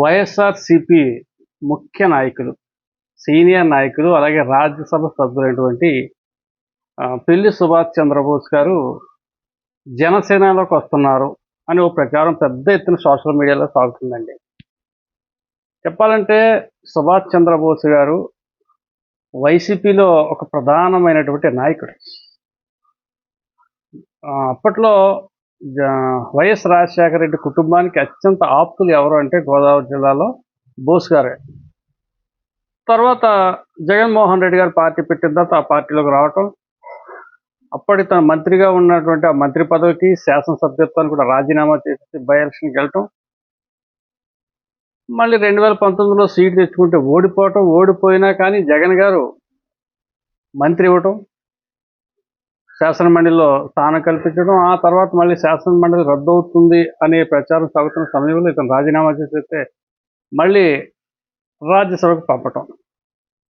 వైఎస్ఆర్సిపి ముఖ్య నాయకులు సీనియర్ నాయకులు అలాగే రాజ్యసభ సభ్యులైనటువంటి పెళ్ళి సుభాష్ చంద్రబోస్ గారు జనసేనలోకి వస్తున్నారు అని ఓ ప్రచారం పెద్ద ఎత్తున సోషల్ మీడియాలో సాగుతుందండి. చెప్పాలంటే సుభాష్ చంద్రబోస్ గారు వైసీపీలో ఒక ప్రధానమైనటువంటి నాయకుడు. అప్పట్లో వైఎస్ రాజశేఖర రెడ్డి కుటుంబానికి అత్యంత ఆప్తులు ఎవరు అంటే గోదావరి జిల్లాలో బోస్ గారే. తర్వాత జగన్మోహన్ రెడ్డి గారు పార్టీ పెట్టిన తర్వాత ఆ పార్టీలోకి రావటం అప్పటి తన మంత్రిగా ఉన్నటువంటి ఆ మంత్రి పదవికి శాసనసభ్యత్వాన్ని కూడా రాజీనామా చేసి బై ఎలక్షన్కి వెళ్ళటం. మళ్ళీ రెండు వేల పంతొమ్మిదిలో సీట్ తెచ్చుకుంటే ఓడిపోవటం ఓడిపోయినా కానీ జగన్ గారు మంత్రి ఇవ్వటం. శాసన మండలిలో స్థానం కల్పించడం ఆ తర్వాత మళ్ళీ శాసన మండలి రద్దు అవుతుంది అనే ప్రచారం సాగుతున్న సమయంలో ఇతను రాజీనామా చేసేస్తే మళ్ళీ రాజ్యసభకు పంపటం.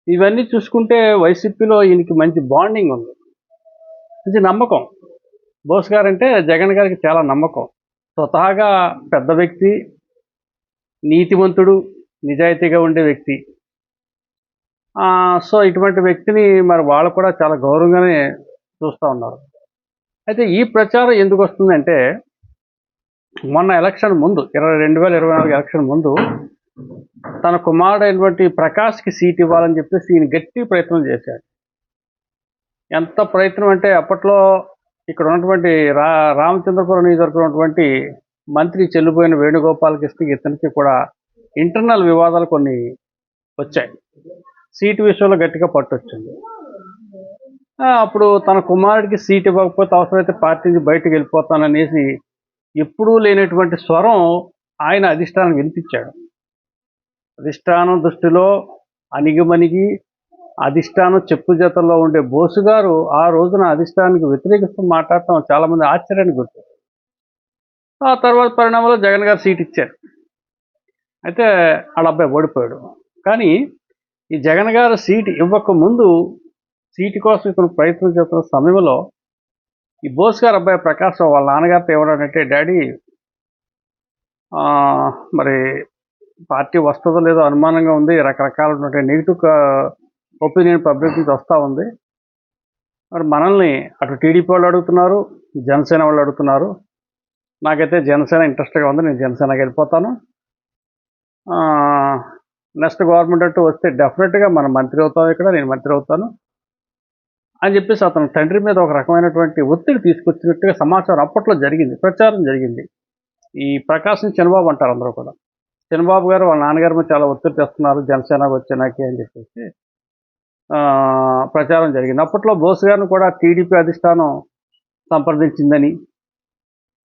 ఇవన్నీ చూసుకుంటే వైసీపీలో ఈయనకి మంచి బాండింగ్ ఉంది. మంచి నమ్మకం. బోస్ గారంటే జగన్ గారికి చాలా నమ్మకం. స్వతహాగా పెద్ద వ్యక్తి నీతివంతుడు నిజాయితీగా ఉండే వ్యక్తి. సో ఇటువంటి వ్యక్తిని మరి వాళ్ళు కూడా చాలా గౌరవంగానే చూస్తూ ఉన్నారు. అయితే ఈ ప్రచారం ఎందుకు వస్తుందంటే మొన్న ఎలక్షన్ ముందు ఇరవై రెండు వేల ఇరవై నాలుగు ఎలక్షన్ ముందు తన కుమారుడైనటువంటి ప్రకాష్కి సీట్ ఇవ్వాలని చెప్పేసి ఈయన గట్టి ప్రయత్నం చేశాడు. ఎంత ప్రయత్నం అంటే అప్పట్లో ఇక్కడ ఉన్నటువంటి రా రామచంద్రపురం నియోజకవర్గం ఉన్నటువంటి మంత్రి చెల్లిపోయిన వేణుగోపాలకృష్ణకి ఇతనికి కూడా ఇంటర్నల్ వివాదాలు కొన్ని వచ్చాయి. సీటు విషయంలో గట్టిగా పట్టొచ్చింది అప్పుడు తన కుమారుడికి సీట్ ఇవ్వకపోతే అవసరమైతే పార్టీ బయటకు వెళ్ళిపోతాననేసి ఎప్పుడూ లేనటువంటి స్వరం ఆయన అధిష్టానం వినిపించాడు. అధిష్టానం దృష్టిలో అణిగిమణిగి అధిష్టానం చెప్పు జతల్లో ఉండే బోసు గారు ఆ రోజున అధిష్టానానికి వ్యతిరేకిస్తూ మాట్లాడటం చాలామంది ఆశ్చర్యాన్ని ఆశ్చర్యానికి గుర్తు ఆ తర్వాత పరిణామంలో జగన్ గారు సీట్ ఇచ్చారు. అయితే ఆ అబ్బాయి ఓడిపోయాడు. కానీ ఈ జగన్ గారు సీట్ ఇవ్వక ముందు సీటు కోసం ఇతను ప్రయత్నం చేస్తున్న సమయంలో ఈ బోస్ గారు అబ్బాయి ప్రకాశం వాళ్ళ నాన్నగారితో ఏమన్నాడంటే డాడీ మరి పార్టీ వస్తుందో లేదో అనుమానంగా ఉంది రకరకాల నెగిటివ్ ఒపీనియన్ పబ్లిక్ నుంచి వస్తూ ఉంది. మరి మనల్ని అటు టీడీపీ వాళ్ళు అడుగుతున్నారు జనసేన వాళ్ళు అడుగుతున్నారు. నాకైతే జనసేన ఇంట్రెస్ట్గా ఉంది నేను జనసేనకి వెళ్ళిపోతాను. నెక్స్ట్ గవర్నమెంట్ అంటూ వస్తే డెఫినెట్గా మనం మంత్రి అవుతాం ఇక్కడ నేను మంత్రి అవుతాను. అని చెప్పేసి అతను తండ్రి మీద ఒక రకమైనటువంటి ఒత్తిడి తీసుకొచ్చినట్టుగా సమాచారం అప్పట్లో జరిగింది ప్రచారం జరిగింది. ఈ ప్రకాశం చంద్రబాబు అంటారు అందరూ కూడా. చంద్రబాబు గారు వాళ్ళ నాన్నగారి మీద చాలా ఒత్తిడి తెస్తున్నారు జనసేనకు వచ్చేనాకి అని చెప్పేసి ప్రచారం జరిగింది. అప్పట్లో బోస్ గారిని కూడా టీడీపీ అధిష్టానం సంప్రదించిందని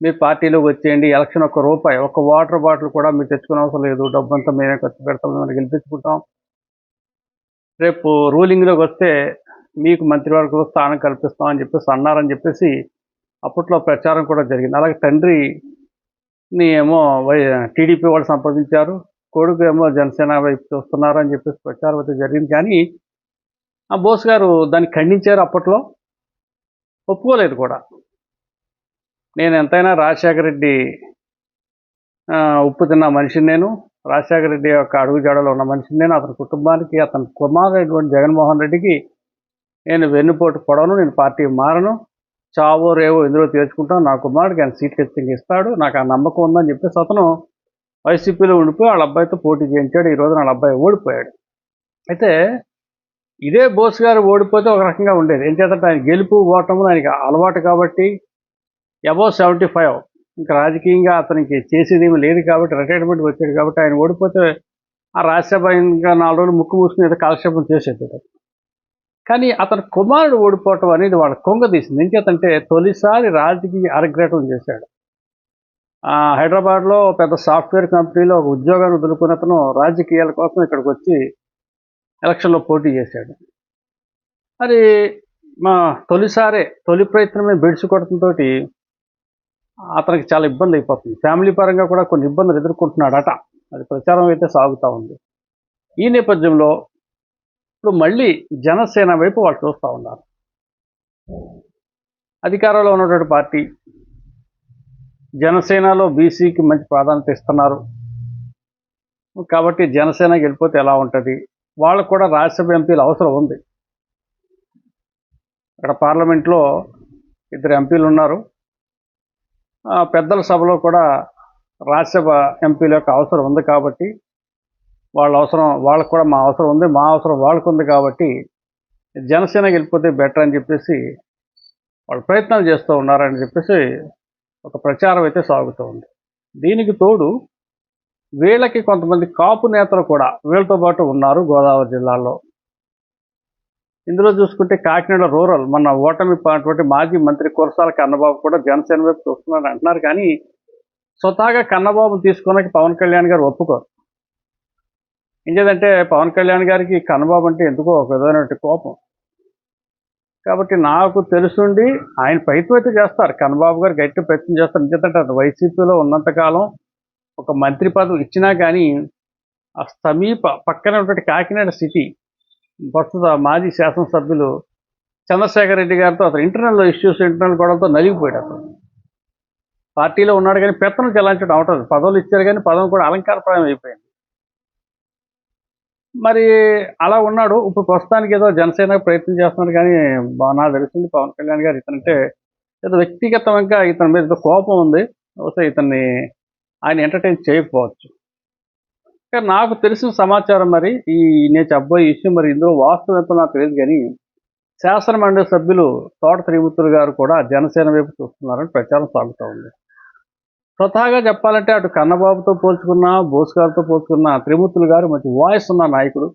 మీరు పార్టీలోకి వచ్చేయండి ఎలక్షన్ ఒక రూపాయి ఒక వాటర్ బాటిల్ కూడా మీరు తెచ్చుకునే అవసరం లేదు డబ్బంతా మేమే ఖర్చు పెడతాం మిమ్మల్ని గెలిపించుకుంటాం. రేపు రూలింగ్లోకి వస్తే మీకు మంత్రివర్గంలో స్థానం కల్పిస్తామని చెప్పేసి అన్నారని చెప్పేసి అప్పట్లో ప్రచారం కూడా జరిగింది. అలాగే తండ్రిని ఏమో వై టీడీపీ వాళ్ళు సంప్రదించారు. కొడుకు ఏమో జనసేన వైపు చూస్తున్నారని చెప్పేసి ప్రచారం అయితే జరిగింది. కానీ ఆ బోస్ గారు దాన్ని ఖండించారు అప్పట్లో. ఒప్పుకోలేదు కూడా. నేను ఎంతైనా రాజశేఖర రెడ్డి ఉప్పు తిన్న మనిషిని నేను రాజశేఖర రెడ్డి యొక్క అడుగుజాడలో ఉన్న మనిషిని నేను అతని కుటుంబానికి అతని కుమారుడైనటువంటి జగన్మోహన్ రెడ్డికి నేను వెన్నుపోటు పొడవను నేను పార్టీ మారను. చావో రేవో ఇందులో తేల్చుకుంటాను నా కుమారుడికి ఆయన సీట్ ఖచ్చితంగా ఇస్తాడు. నాకు ఆ నమ్మకం ఉందని చెప్పేసి అతను వైసీపీలో ఉండిపోయి వాళ్ళ అబ్బాయితో పోటీ చేయించాడు. ఈరోజు వాళ్ళ అబ్బాయి ఓడిపోయాడు. అయితే ఇదే బోస్ గారు ఓడిపోతే ఒక రకంగా ఉండేది. ఏం చేతంటే ఆయన గెలుపు ఓటము ఆయనకి అలవాటు కాబట్టి అబౌవ్ సెవెంటీ ఫైవ్. ఇంకా రాజకీయంగా అతనికి చేసేది ఏమీ లేదు కాబట్టి రిటైర్మెంట్ వచ్చాడు కాబట్టి ఆయన ఓడిపోతే ఆ రాజ్యసభ ఇంకా నాలుగు రోజులు ముక్కు మూసుకుని ఏదో కాలక్షేపం చేసేది. కానీ అతని కుమారుడు ఓడిపోవటం అనేది వాళ్ళ కొంగ తీసింది. ఎందుచేతంటే తొలిసారి రాజకీయ అరగ్రహం చేశాడు. హైదరాబాద్లో పెద్ద సాఫ్ట్వేర్ కంపెనీలో ఒక ఉద్యోగాన్ని వదులుకున్న అతను రాజకీయాల కోసం ఇక్కడికి వచ్చి ఎలక్షన్లో పోటీ చేశాడు. మరి మా తొలిసారే తొలి ప్రయత్నమే బెడిసి కొట్టడంతో అతనికి చాలా ఇబ్బంది అయిపోతుంది. ఫ్యామిలీ పరంగా కూడా కొన్ని ఇబ్బందులు ఎదుర్కొంటున్నాడట. అది ప్రచారం అయితే సాగుతూ ఉంది. ఈ నేపథ్యంలో ఇప్పుడు మళ్ళీ జనసేన వైపు వాళ్ళు చూస్తూ ఉన్నారు. అధికారంలో ఉన్నటువంటి పార్టీ జనసేనలో బీసీకి మంచి ప్రాధాన్యత ఇస్తున్నారు. కాబట్టి జనసేన గెలిపోతే ఎలా ఉంటుంది? వాళ్ళకు కూడా రాజ్యసభ ఎంపీలు అవసరం ఉంది. ఇక్కడ పార్లమెంట్లో ఇద్దరు ఎంపీలు ఉన్నారు. పెద్దల సభలో కూడా రాజ్యసభ ఎంపీల యొక్క అవసరం ఉంది కాబట్టి వాళ్ళ అవసరం వాళ్ళకు కూడా మా అవసరం ఉంది. మా అవసరం వాళ్ళకు ఉంది కాబట్టి జనసేన గెలిపోతే బెటర్ అని చెప్పేసి వాళ్ళు ప్రయత్నాలు చేస్తూ ఉన్నారని చెప్పేసి ఒక ప్రచారం అయితే సాగుతూ ఉంది. దీనికి తోడు వీళ్ళకి కొంతమంది కాపు నేతలు కూడా వీళ్ళతో పాటు ఉన్నారు గోదావరి జిల్లాలో. ఇందులో చూసుకుంటే కాకినాడ రూరల్ మన ఓటమి పాటువంటి మాజీ మంత్రి కురసాల కన్నబాబు కూడా జనసేన వైపు చూస్తున్నారు అంటున్నారు. కానీ స్వతహాగా కన్నబాబు తీసుకోవడానికి పవన్ కళ్యాణ్ గారు ఒప్పుకోరు. ఇంకేదంటే పవన్ కళ్యాణ్ గారికి కన్నబాబు అంటే ఎందుకో ఒక విధమైనటువంటి కోపం. కాబట్టి నాకు తెలుసుండి ఆయన ప్రయత్నం చేస్తారు. కన్నబాబు గారు గట్టి ప్రయత్నం చేస్తారు. ఎందుకంటే అది వైసీపీలో ఉన్నంతకాలం ఒక మంత్రి పదవి ఇచ్చినా కానీ ఆ సమీప పక్కన ఉన్నటువంటి కాకినాడ సిటీ ప్రస్తుత మాజీ శాసనసభ్యులు చంద్రశేఖర్ రెడ్డి గారితో అతను ఇంటర్నల్ ఇష్యూస్ ఇంటర్నల్ గొడవలతో నలిగిపోయాడు అతను. పార్టీలో ఉన్నాడు కానీ పెత్తనం చెల్లించడం అవటం పదవులు ఇచ్చారు కానీ పదవి కూడా అలంకారప్రాయం అయిపోయింది. మరి అలా ఉన్నాడు. ఇప్పుడు ప్రస్తుతానికి ఏదో జనసేన ప్రయత్నం చేస్తున్నాడు కానీ బా- నాకు తెలిసింది పవన్ కళ్యాణ్ గారు ఇతనంటే ఏదో వ్యక్తిగతంగా ఇతని మీద ఏదో కోపం ఉంది. బహుశా ఇతన్ని ఆయన ఎంటర్టైన్ చేయకపోవచ్చు. కానీ నాకు తెలిసిన సమాచారం మరి ఈ నేను చెప్పబోయే ఇష్యూ మరి ఇందులో వాస్తవం ఎంతో నాకు తెలియదు కానీ శాసనమండలి సభ్యులు తోట త్రిమూర్తులు గారు కూడా జనసేన వైపు చూస్తున్నారని ప్రచారం సాగుతూ ఉంది. స్వతహాగా చెప్పాలంటే అటు కన్నబాబుతో పోల్చుకున్న బోస్ గారితో పోల్చుకున్న త్రిమూర్తులు గారు మంచి వాయిస్ ఉన్న నాయకుడు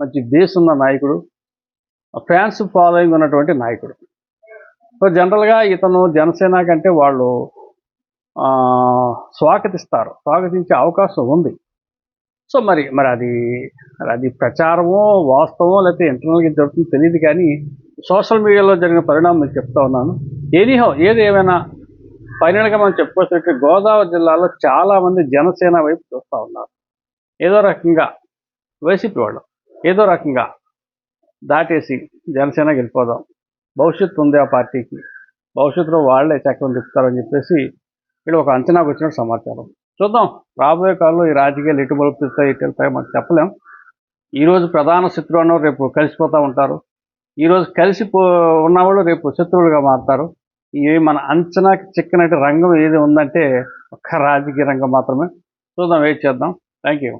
మంచి బేస్ ఉన్న నాయకుడు ఫ్యాన్స్ ఫాలోయింగ్ ఉన్నటువంటి నాయకుడు. సో జనరల్గా ఇతను జనసేన కంటే వాళ్ళు స్వాగతిస్తారు. స్వాగతించే అవకాశం ఉంది. సో మరి మరి అది అది ప్రచారమో వాస్తవమో లేకపోతే ఇంటర్నల్గా జరుగుతుందో తెలియదు కానీ సోషల్ మీడియాలో జరిగిన పరిణామం చెప్తా ఉన్నాను. ఎనీహో ఏది ఏమైనా ఫైనల్గా మనం చెప్పుకోవచ్చు గోదావరి జిల్లాలో చాలామంది జనసేన వైపు చూస్తూ ఉన్నారు. ఏదో రకంగా వైసీపీ వాళ్ళు. ఏదో రకంగా దాటేసి జనసేన గెలిపోదాం. భవిష్యత్తు ఉంది ఆ పార్టీకి. భవిష్యత్తులో వాళ్ళే చక్రం తిప్పుతారని చెప్పేసి వీళ్ళు ఒక అంచనాకు వచ్చినట్టు సమాచారం. చూద్దాం. రాబోయే కాలంలో ఈ రాజకీయాలు ఎటు బలుపుతాయి ఎటు వెళ్తాయో మనం చెప్పలేం ఈరోజు ప్రధాన శత్రువు అన్నవారు రేపు కలిసిపోతూ ఉంటారు. ఈరోజు కలిసి పో ఉన్నవాళ్ళు రేపు శత్రువులుగా మారుతారు. ఇవి మన అంచనాకి చిక్కనటి రంగం ఏది ఉందంటే ఒక్క రాజకీయ రంగం మాత్రమే. చూద్దాం వెయిట్ చేద్దాం. Thank you